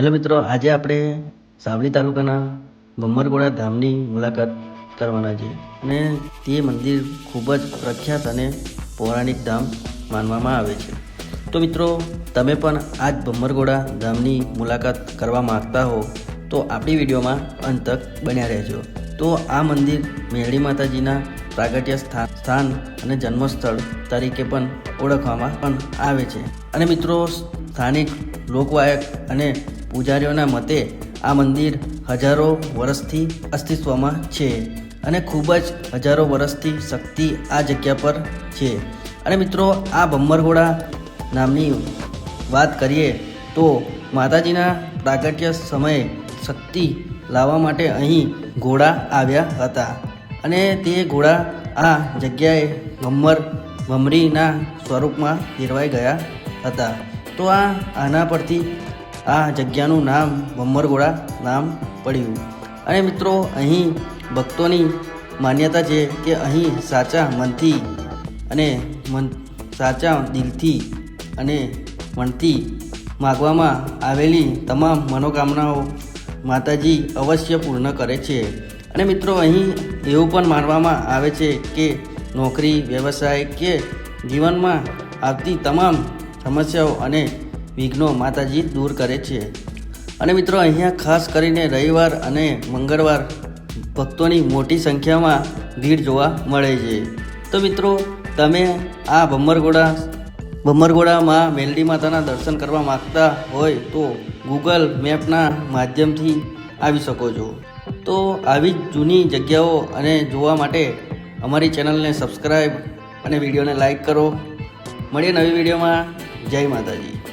Hello મિત્રો, આજે આપણે સાવલી તાલુકાના ભમરગોળા ધામની મુલાકાત કરવાના છે અને તે મંદિર ખૂબ જ પ્રખ્યાત અને પૌરાણિક ધામ માનવામાં આવે છે. તો મિત્રો, તમે પણ આજ ભમરગોળા ધામની મુલાકાત કરવા માગતા હો, તો આપણી વિડીયોમાં અંત તક બન્યા રહેજો. તો આ મંદિર મેરડી માતાજીના પ્રાગટ્ય સ્થાન સ્થાન અને જન્મસ્થળ તરીકે પણ ઓળખવામાં પણ આવે છે. અને મિત્રો, સ્થાનિક લોકવાયક અને પૂજારીઓના મતે આ મંદિર હજારો વર્ષથી અસ્તિત્વમાં છે અને ખૂબ જ હજારો વર્ષથી શક્તિ આ જગ્યા પર છે. અને મિત્રો, આ ભમ્મરગોળા નામની વાત કરીએ તો માતાજીના પ્રાગટ્ય સમયે શક્તિ લાવવા માટે અહીં ઘોડા આવ્યા હતા. અને તે ઘોડા આ જગ્યાએ ભમ્મર ભમરીના સ્વરૂપમાં ફેરવાઈ ગયા હતા. તો આ આના પરથી આ જગ્યાનું નામ ભમ્મરગોળા નામ પડ્યું. અને મિત્રો, અહીં ભક્તોની માન્યતા છે કે અહીં સાચા મનથી અને મન, સાચા દિલથી અને મનથી માગવામાં આવેલી તમામ મનોકામનાઓ માતાજી અવશ્ય પૂર્ણ કરે છે. અને મિત્રો, અહીં એવું પણ માનવામાં આવે છે કે નોકરી, વ્યવસાય કે જીવનમાં આવતી તમામ સમસ્યાઓ અને વિઘ્નો માતાજી દૂર કરે છે. અને મિત્રો, અહીંયા ખાસ કરીને રવિવાર અને મંગળવાર ભક્તોની મોટી સંખ્યામાં ભીડ જોવા મળે છે. તો મિત્રો, તમે આ ભમરગોડા, ભમરગોડામાં મેલડી માતાના દર્શન કરવા માગતા હોય તો ગૂગલ મેપના માધ્યમથી આવી શકો છો. તો આવી જ જૂની જગ્યાઓ અને જોવા માટે અમારી ચેનલને સબસ્ક્રાઈબ અને વિડીયોને લાઈક કરો. મળીએ નવી વિડીયોમાં. જય માતાજી.